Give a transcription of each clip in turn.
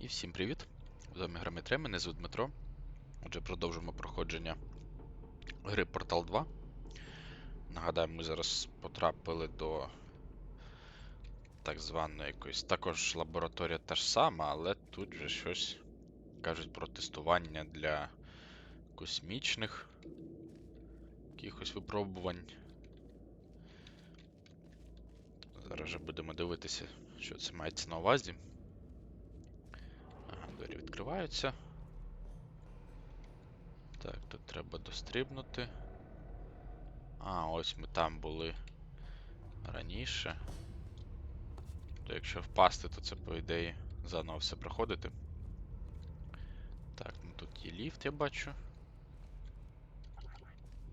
І всім привіт! З вами Граметре, мене звуть Дмитро. Отже, продовжимо проходження гри Portal 2. Нагадаю, ми зараз потрапили до так званої якоїсь. Також лабораторія та ж сама, але тут же щось кажуть про тестування для космічних якихось випробувань. Зараз же будемо дивитися, що це мається на увазі. Двері відкриваються. Так, тут треба дострибнути. А, ось ми там були раніше. То якщо впасти, то це, по ідеї, заново все проходити. Так, ну тут є ліфт, я бачу.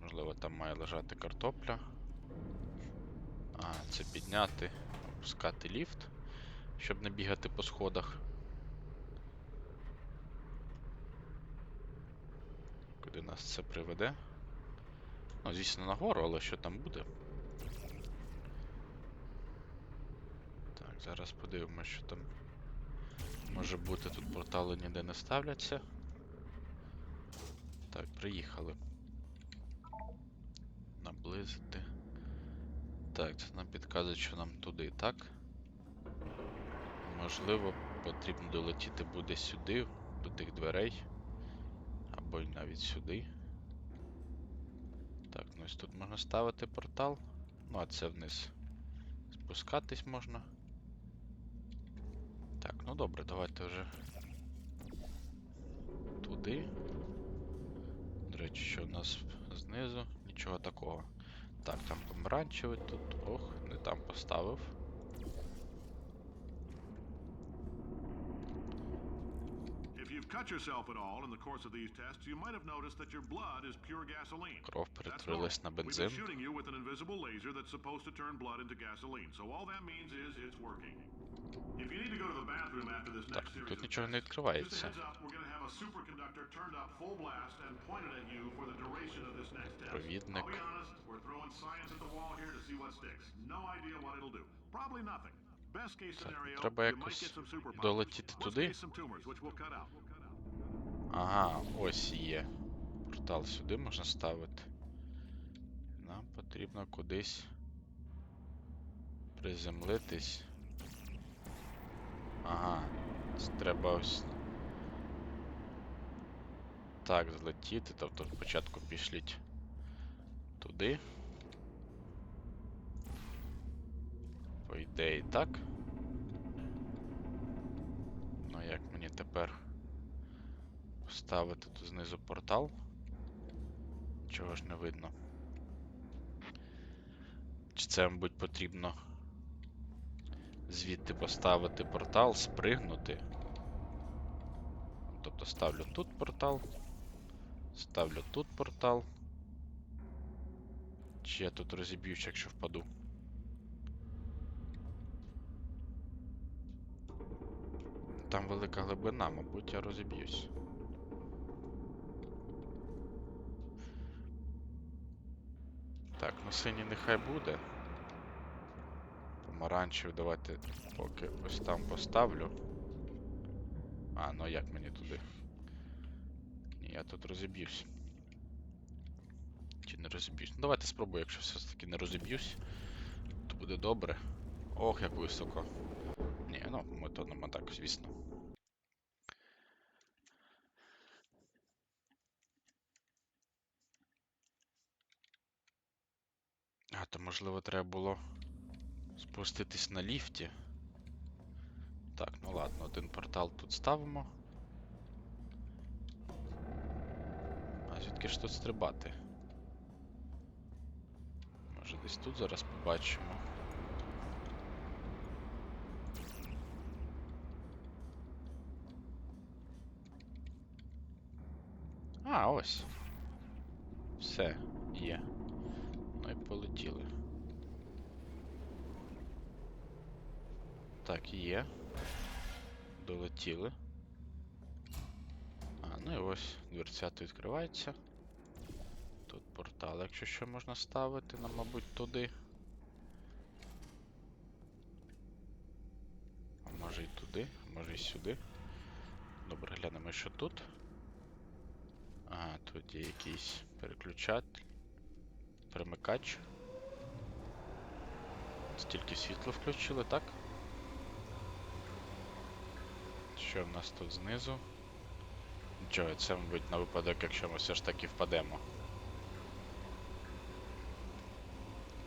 Можливо, там має лежати картопля. А, це підняти, опускати ліфт, щоб не бігати по сходах. Куди нас це приведе? Ну, звісно, нагору, але що там буде? Так, зараз подивимося, що там може бути. Тут портали ніде не ставляться. Так, приїхали. Наблизити. Так, це нам підказує, що нам туди, так? Можливо, потрібно долетіти буде сюди, до тих дверей. Або й навіть сюди. Так, ну ось тут можна ставити портал. Ну, а це вниз спускатись можна. Так, ну добре, давайте вже туди. До речі, що у нас знизу? Нічого такого. Так, там помаранчевий тут. Ох, не там поставив. If you've cut yourself at all in the course of these tests, you might have noticed that your blood is pure gasoline. Кров That's перетворилась на normal. We've бензин. been shooting you with an invisible laser that's supposed to turn blood into gasoline. So all that means is it's working. If you need to go to the bathroom after this Так, next series тут of нічого не tests, just a відкривається. heads up, we're going to have a superconductor turned up full blast and pointed at you for the duration of this next test. Провідник. I'll be honest, we're throwing science at the wall here to see what sticks. No idea what it'll do. Probably nothing. Best case Так, scenario, треба you might якось get some superpowers. долетіти Worst туди. case, some tumors, which we'll cut out. Ага, ось є. Портал сюди можна ставити. Нам потрібно кудись приземлитись. Ага, треба ось. Так, злетіти, тобто спочатку пішліть туди. По ідеї, так. Ну як мені тепер поставити тут знизу портал? Чого ж не видно? Чи це, мабуть, потрібно звідти поставити портал, спригнути? Тобто ставлю тут портал, ставлю тут портал. Чи я тут розіб'юсь, якщо впаду? Там велика глибина, мабуть, я розіб'юсь. Так, ну синій нехай буде. Помаранчевий давайте поки ось там поставлю. А, ну як мені туди? Ні, я тут розіб'юсь. Чи не розіб'юсь? Ну давайте спробую, якщо все таки не розіб'юсь, то буде добре. Ох, як високо. Ні, ну ми то нема так, звісно. А, то можливо треба було спуститись на ліфті. Так, ну ладно, один портал тут ставимо. А звідки ж тут стрибати? Може десь тут зараз побачимо. А, ось. Все, є. Ну і полетіли. Так, є. Долетіли. А, ну і ось дверцята відкривається. Тут портал, якщо що можна ставити, нам, мабуть, туди. А може і туди, а може і сюди. Добре, глянемо, що тут. Ага, тут є якийсь переключатель. Перемикач. Стільки світла включили, так? Що в нас тут знизу? Нічого, це, мабуть, на випадок, якщо ми все ж таки впадемо.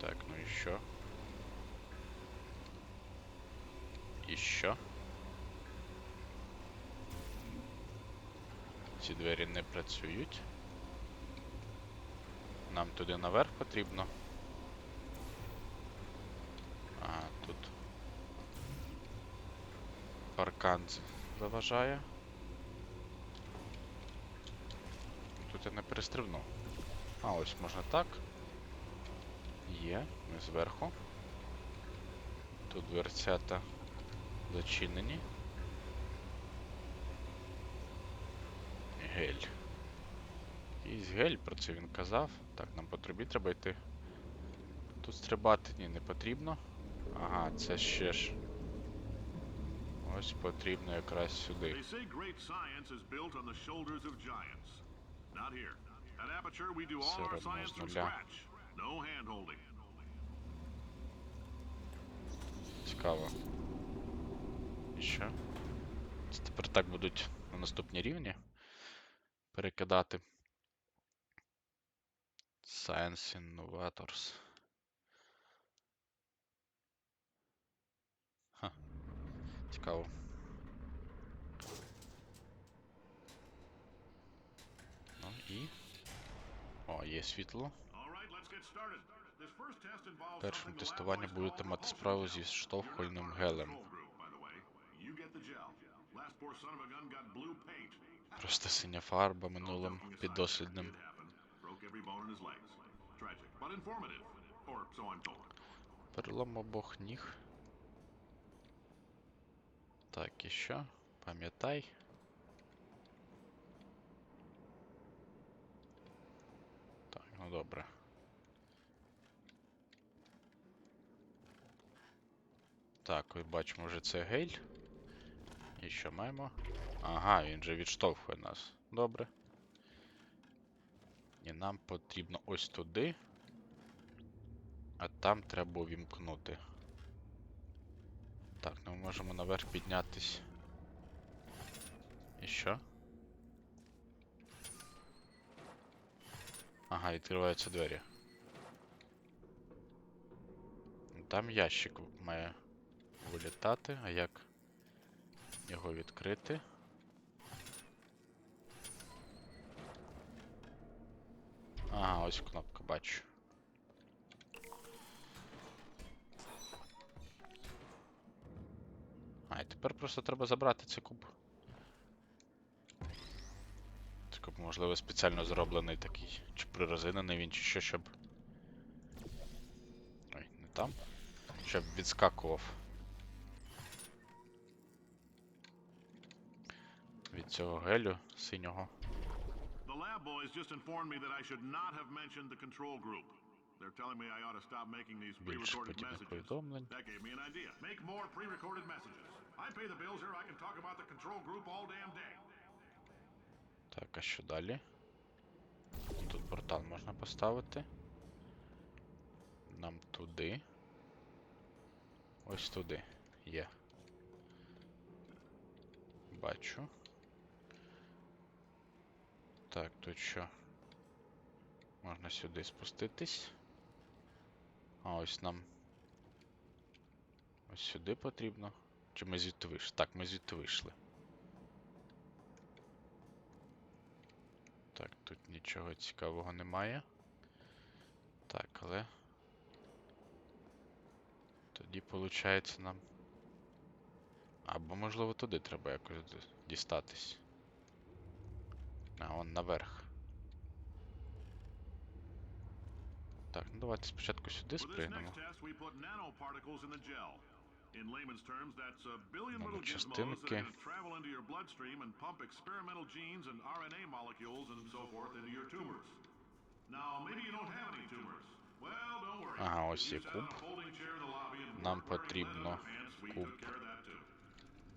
Так, ну і що? І що? Ці двері не працюють. Нам туди наверх потрібно. А, тут. Паркан з- заважає. Тут я не перестрибнув. А, ось можна так. Є, ми зверху. Тут дверцята зачинені. Гель. Якийсь гель, про це він казав. Так, нам по трубі треба йти. Тут стрибати ні, не потрібно. Ага, це ще ж. Ось потрібно якраз сюди. They say great science is built on the shoulders of giants. Not here. At Aperture, we do all Все our равно science с from нуля. scratch. No hand-holding. Цікаво. І що? Це тепер так будуть на наступні рівні перекидати. Science Innovators. Цікаво. Ну і. О, є світло. Першим тестування будете мати справу зі штовхольним гелем. Просто синя фарба минулим піддослідним. It happened. Broke every bone in his legs. Tragic, but informative. Or so I'm told. Перелом обох ніг. Так, що? Пам'ятай. Так, ну добре. Так, ось бачимо вже це гель. І що маємо? Ага, він же відштовхує нас. Добре. І нам потрібно ось туди. А там треба увімкнути. Так, ну ми можемо наверх піднятись. І що? Ага, відкриваються двері. Там ящик має вилітати, а як його відкрити? Ага, ось кнопка бачу. А, і тепер просто треба забрати цей куб. Цей куб, можливо, спеціально зроблений такий, чи прирезинений він, чи що, щоб. Ой, не там. Щоб відскакував. Від цього гелю синього. The lab boys just informed me that I should not have mentioned the control group. They're telling me I ought to stop making these Більше pre-recorded подібних messages. повідомлень. That gave me an idea. Make more pre-recorded messages. I pay the bills here. I can talk about the control group all damn day. Так, а що далі? Тут портал можна поставити. Нам туди. Ось туди. Є. Бачу. Так, тут що? Можна сюди спуститись. А ось нам. Ось сюди потрібно. Чи ми звідти вийшли? Так, ми звідти вийшли. Так, тут нічого цікавого немає. Так, але. Тоді виходить нам. Або можливо туди треба якось дістатись. А, он наверх. Так, ну давайте спочатку сюди For in layman's terms, that's a billion little gizmos that are going to travel into your bloodstream and pump experimental genes and RNA molecules and so forth into your tumors. Now, maybe you don't have any tumors. Well, don't worry. Ага, ось є куб. Нам потрібно куб.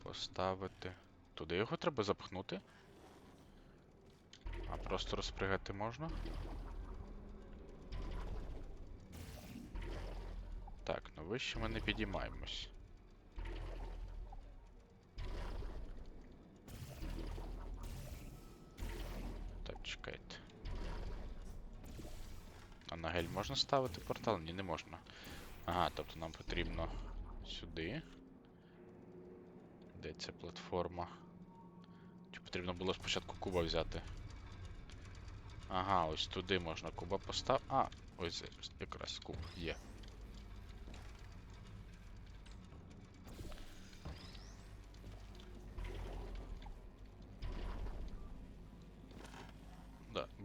Поставити. Туди його треба запхнути. А просто розпригати можна. Так, ну вище ми не підіймаємось. Чекайте. А на гель можна ставити портал? Ні, не можна. Ага, тобто нам потрібно сюди. Де ця платформа? Чи потрібно було спочатку куба взяти? Ага, ось туди можна куба поставити. А, ось якраз куб є.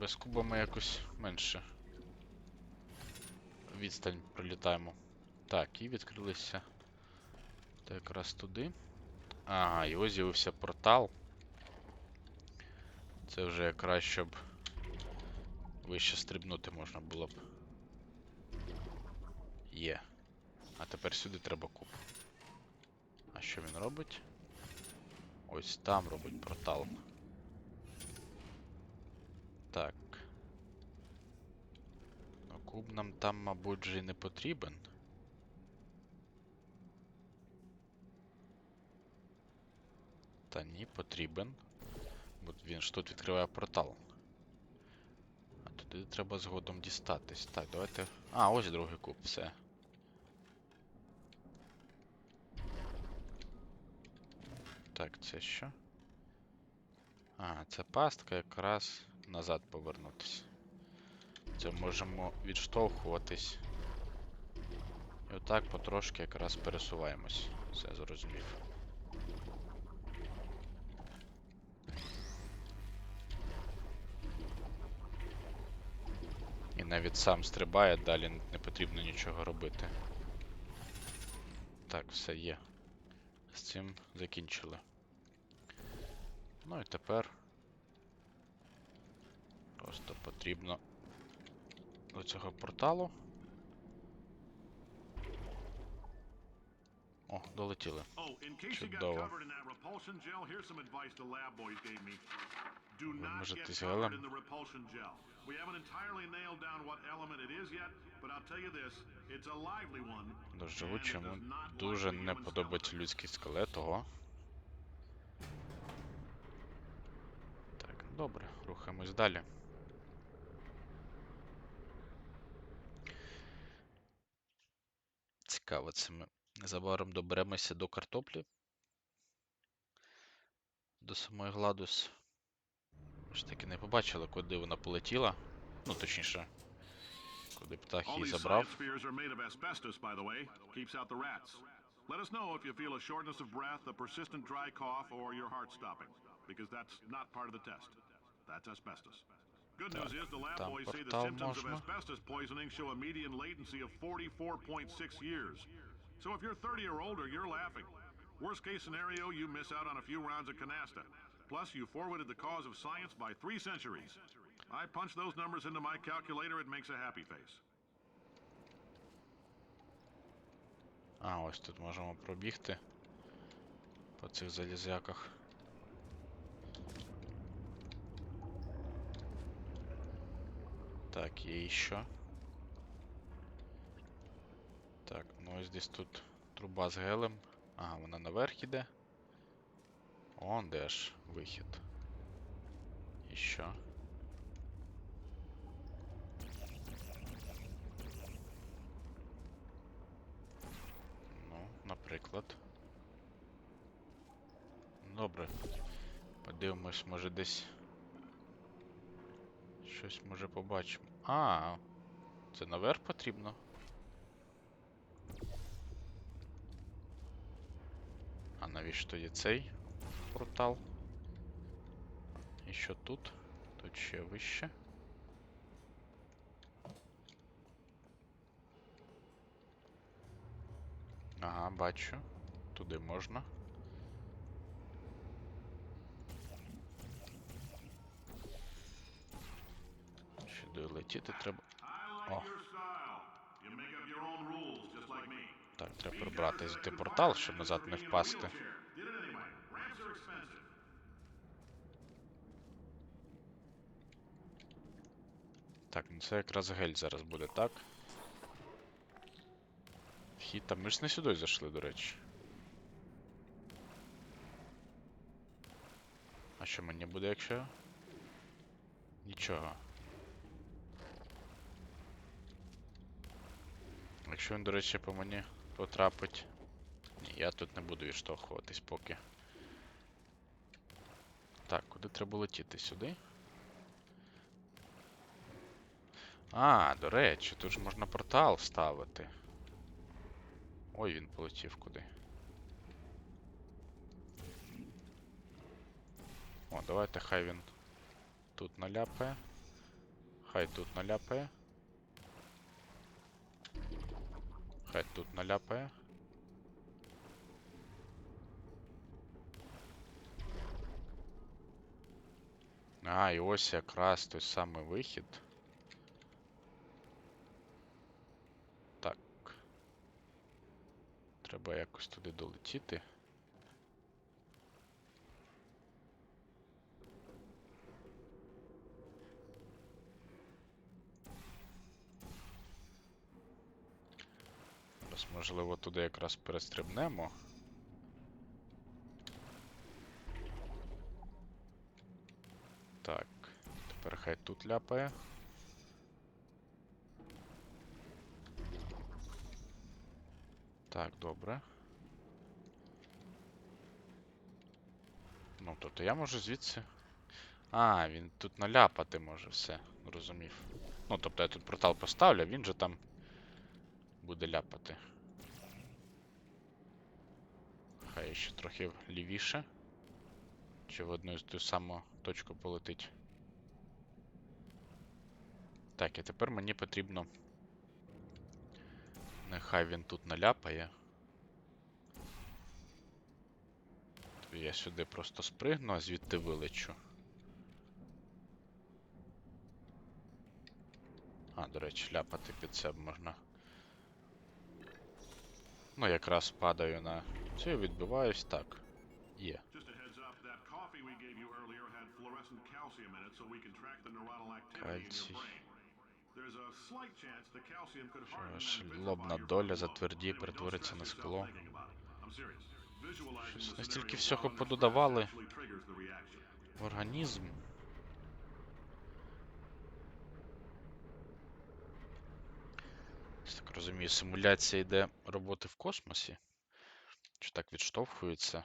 Да, без куба ми якось менше відстань пролітаємо. Так, і відкрилися. Та якраз туди. Ага, і ось з'явився портал. Це вже якраз щоб вище стрибнути можна було б. Є. А тепер сюди треба куб. А що він робить? Ось там робить портал. Так. Ну, куб нам там, мабуть, же і не потрібен. Та ні, потрібен. Бо він ж тут відкриває портал. А туди треба згодом дістатись. Так, давайте. А, ось другий куб, все. Так, це що? А, це пастка якраз назад повернутися. Це можемо відштовхуватись. І отак потрошки якраз пересуваємось. Все зрозумів. І навіть сам стрибає, далі не потрібно нічого робити. Так, все є. З цим закінчили. Ну і тепер просто потрібно до цього порталу. О, долетіли. Oh, Чудово. covered in that repulsion gel, here's some advice the lab boys gave me. Do not можете get з covered гелем? in the repulsion gel. We haven't entirely nailed down what element it is yet, but I'll tell you this, it's a lively one. До and it живучому does not дуже like the не human подобається skeleton. людський скелет, ого. Так, добре, рухаємось далі. Цікаво, ми незабаром доберемося до картоплі. До самої Гладус. Ж таки не побачили, куди вона полетіла. Ну, точніше, куди птах її забрав. Let us know if you feel a shortness of breath, a persistent dry cough, or your heart stopping, because that's not part of the test. That's asbestos. Good news is the lab там boys say the портал symptoms of можна. asbestos poisoning show a median latency of 44.6 years. So if you're 30 or older, you're laughing. Worst case scenario, you miss out on a few rounds of canasta. Plus, you forwarded the cause of science by three centuries. I punch those numbers into my calculator, it makes a happy face. А, ось тут можемо пробігти по цих залізяках. Так, є іще. Так, ну ось десь тут труба з гелем. Ага, вона наверх іде. Он де ж вихід. І що? Ну, наприклад. Добре. Подивимось, може десь. Щось може побачимо. А, це наверх потрібно. А навіщо є цей портал? І що тут? Тут ще вище. Ага, бачу. Туди можна. Туди летіти треба. О. Так, треба прибрати з портал, щоб назад не впасти. Так, ну це якраз гель зараз буде, так? Хід там ми ж не сюди зайшли, до речі. А що мені буде, якщо? Нічого. Якщо він, до речі, по мені потрапить. Ні, я тут не буду відштовхуватись поки. Так, куди треба летіти? Сюди? А, до речі, тут ж можна портал ставити. Ой, він полетів куди. О, давайте хай він тут наляпає. Хай тут наляпає. Хай тут наляпає. А, і ось якраз той самий вихід. Так. Треба якось туди долетіти. Зараз, можливо, туди якраз перестрибнемо. Так, тепер хай тут ляпає. Так, добре. Ну, тобто я можу звідси. А, він тут наляпати може все, розумів. Ну, тобто я тут портал поставлю, він же там буде ляпати. Хай ще трохи лівіше. Чи в одну і ту саму точку полетить. Так, і тепер мені потрібно. Нехай він тут наляпає. Я сюди просто спригну, а звідти вилечу. А, до речі, ляпати під себе можна. Ну, якраз падаю на цю і відбиваюсь так. Є. Кальцій. and лобна доля затверді, перетвориться на скло. Щось настільки всього пододавали. В організм. Так розумію, симуляція йде роботи в космосі. Чи так відштовхується?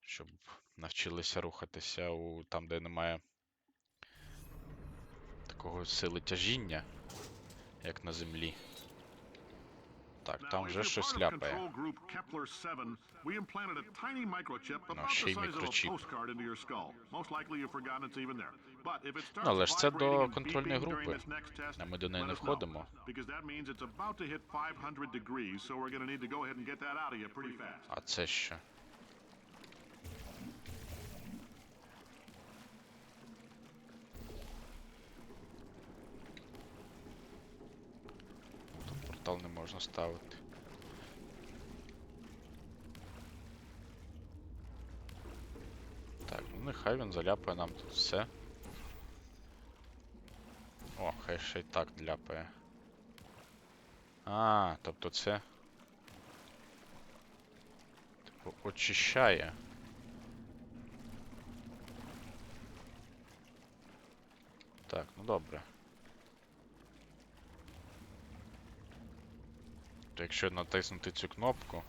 Щоб навчилися рухатися у там, де немає такого сили тяжіння, як на землі. Так, там вже щось ляпає. control group Kepler 7, we implanted a tiny microchip about ще й мікрочіп. Ну, але ж це до контрольної групи. А ми до неї не входимо. Because that means можна ставити. Так, ну нехай він заляпає нам тут все. О, хай ще й так ляпає. А, тобто це. Типу, очищає. Так, ну добре. Якщо натиснути цю кнопку.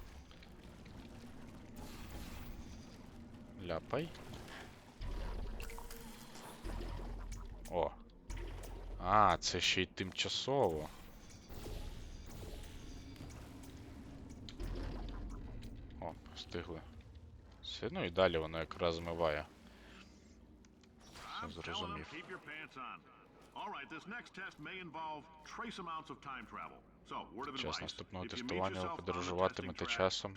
Ляпай. О. А, це ще й тимчасово. О, встигли. Все, ну і далі воно якраз змиває. Все зрозумів. All right, this next test may involve trace amounts of time travel. Of Час наступного тестування ви подорожуватимете часом.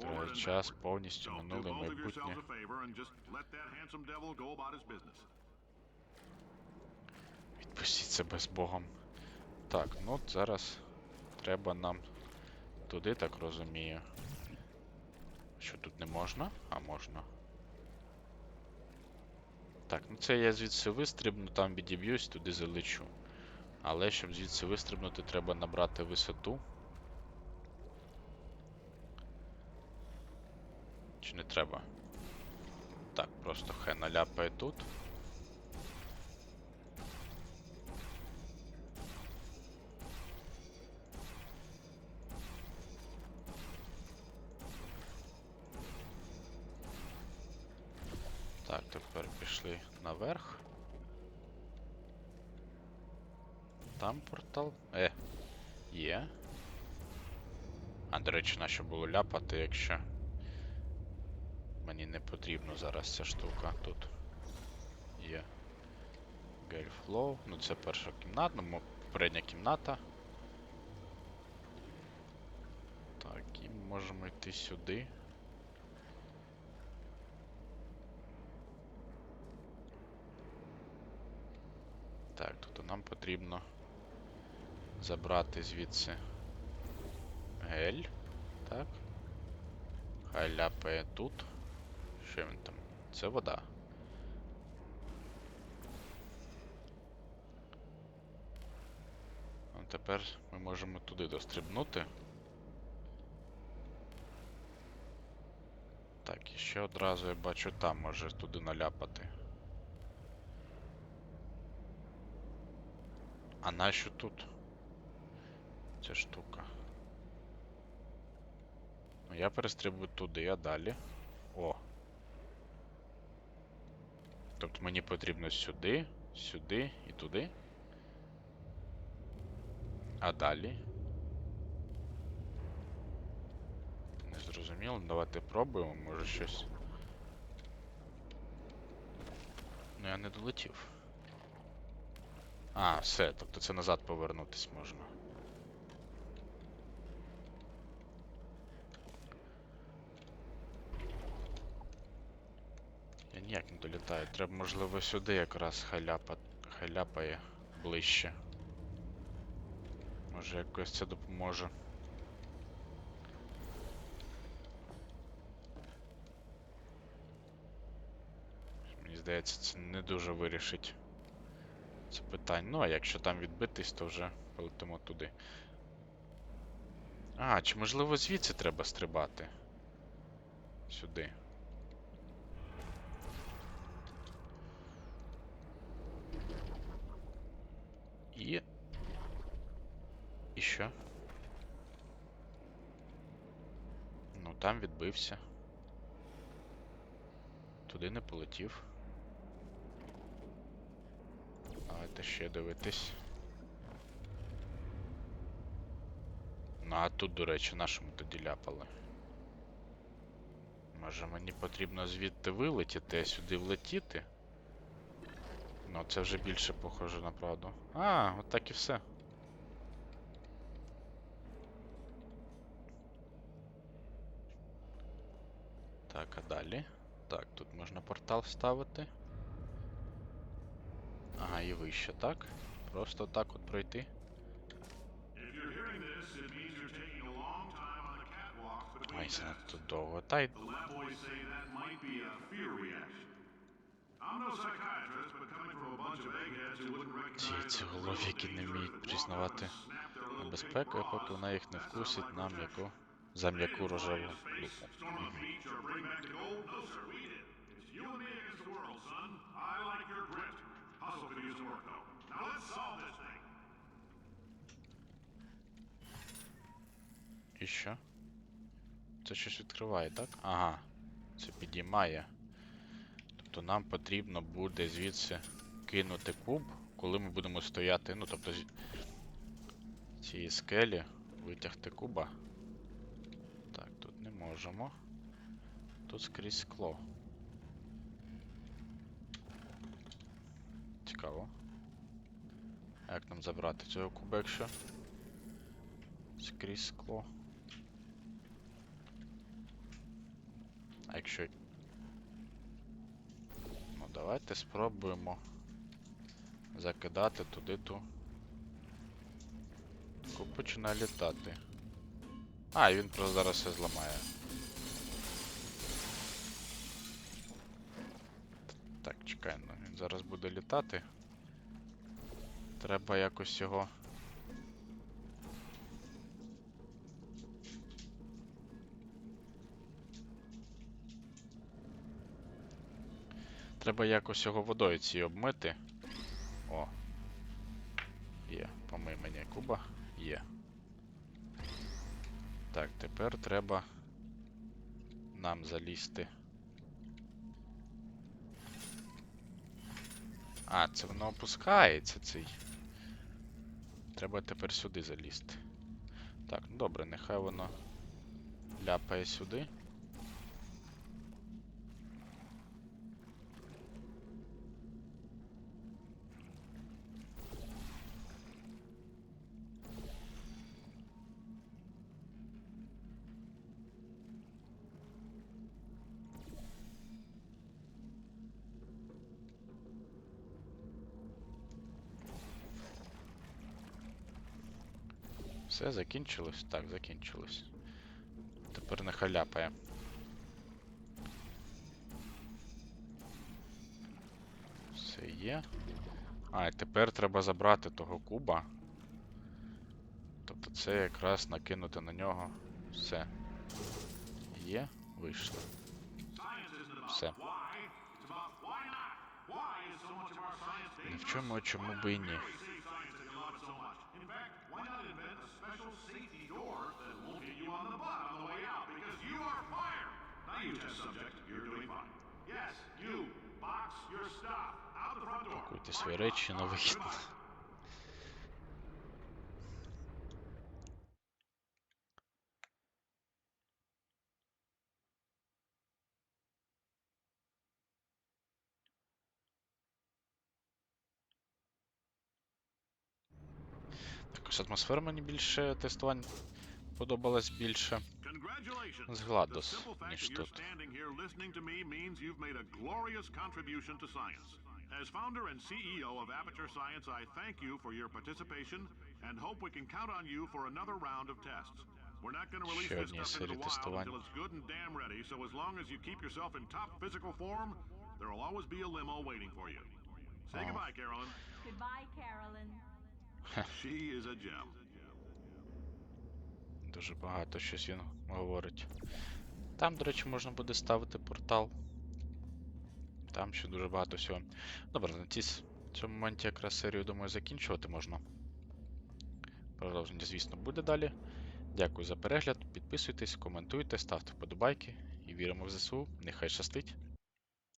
And час, повністю минуле майбутнє. business. Відпустіться без Богом. Так, ну от зараз треба нам туди, так розумію. Що тут не можна? А можна. Так, ну це я звідси вистрибну, там відіб'юсь, туди залечу. Але щоб звідси вистрибнути, треба набрати висоту. Чи не треба? Так, просто хай наляпає тут. Так, тепер пішли наверх. Там портал. Е. Є. А, до речі, нащо було ляпати, якщо. Мені не потрібно зараз ця штука тут. Є. Гельфлоу. Ну це перша кімната, ну, передня кімната. Так, і можемо йти сюди. Так, тобто нам потрібно забрати звідси гель. Так. Хай ляпає тут. Що він там? Це вода. А тепер ми можемо туди дострибнути. Так, і ще одразу я бачу там може туди наляпати. А нащо тут? Ця штука. Ну, я перестрибую туди, а далі. О. Тобто мені потрібно сюди, сюди і туди. А далі. Не зрозуміло, давайте пробуємо, може щось. Ну я не долетів. А, все, тобто це назад повернутись можна. Я долітаю. Треба, можливо, сюди якраз халяпа... халяпає ближче. Може якось це допоможе. Мені здається, це не дуже вирішить це питання. Ну, а якщо там відбитись, то вже полетимо туди. А, чи можливо звідси треба стрибати? Сюди. І. І що? Ну, там відбився. Туди не полетів. Давайте ще дивитись. Ну, а тут, до речі, нашому тоді ляпали. Може мені потрібно звідти вилетіти, а сюди влетіти? Ну, це вже більше похоже на правду. А, от так і все. Так, а далі? Так, тут можна портал ставити. Ага, і вище, так? Просто так от пройти. Tests. занадто довго. Та й ці ці голові, які не вміють признавати небезпеку, поки вона їх не вкусить like на fly рожеву. І що? Це щось відкриває, так? Ага. Це підіймає. Тобто нам потрібно буде звідси кинути куб, коли ми будемо стояти. Ну, тобто з цієї скелі витягти куба. Можемо. Тут скрізь скло. Цікаво. Як нам забрати цього куба, якщо? Скрізь скло. А якщо. Ну, давайте спробуємо закидати туди ту. Куб починає літати. А, і він просто зараз все зламає. Так, чекай. Ну він зараз буде літати. Треба якось його. Треба якось його водою цією обмити. О. Є. Помий мені куба. Так, тепер треба нам залізти. А, це воно опускається цей. Треба тепер сюди залізти. Так, ну добре, нехай воно ляпає сюди. Все, закінчилось? Так, закінчилось. Тепер нехай ляпає. Все є. А, і тепер треба забрати того куба. Тобто це якраз накинути на нього. Все. Є, вийшло. Все. Ні в чому, чому би і ні. Very safe science that you love it so much. In fact, why not invent a special safety door that won't hit you on the butt on the way out because you are Now you test subject, you're doing fine. Yes, you, box your stuff out the front door. Пакуйте свої речі на вихід. Атмосфера мені більше тестувань подобалась більше. Congratulations. З The Гладос, simple fact ніж that you're тут. standing here listening to me means you've made a glorious contribution to science. As founder and CEO of Aperture Science, I thank you for your participation and hope we can count on you for another round of tests. We're not going to release Ще this одні stuff into серії the wild тестувань. until it's good and damn ready, so as long as you keep yourself in top physical form, there will always be a limo waiting for you. Say Oh. goodbye, Carolyn. Goodbye, Carolyn. She is a gem. Дуже багато щось він говорить. Там, до речі, можна буде ставити портал. Там ще дуже багато всього. Добре, на цій, с- цьому моменті якраз серію, думаю, закінчувати можна. Продовження, звісно, буде далі. Дякую за перегляд. Підписуйтесь, коментуйте, ставте вподобайки і віримо в ЗСУ. Нехай щастить.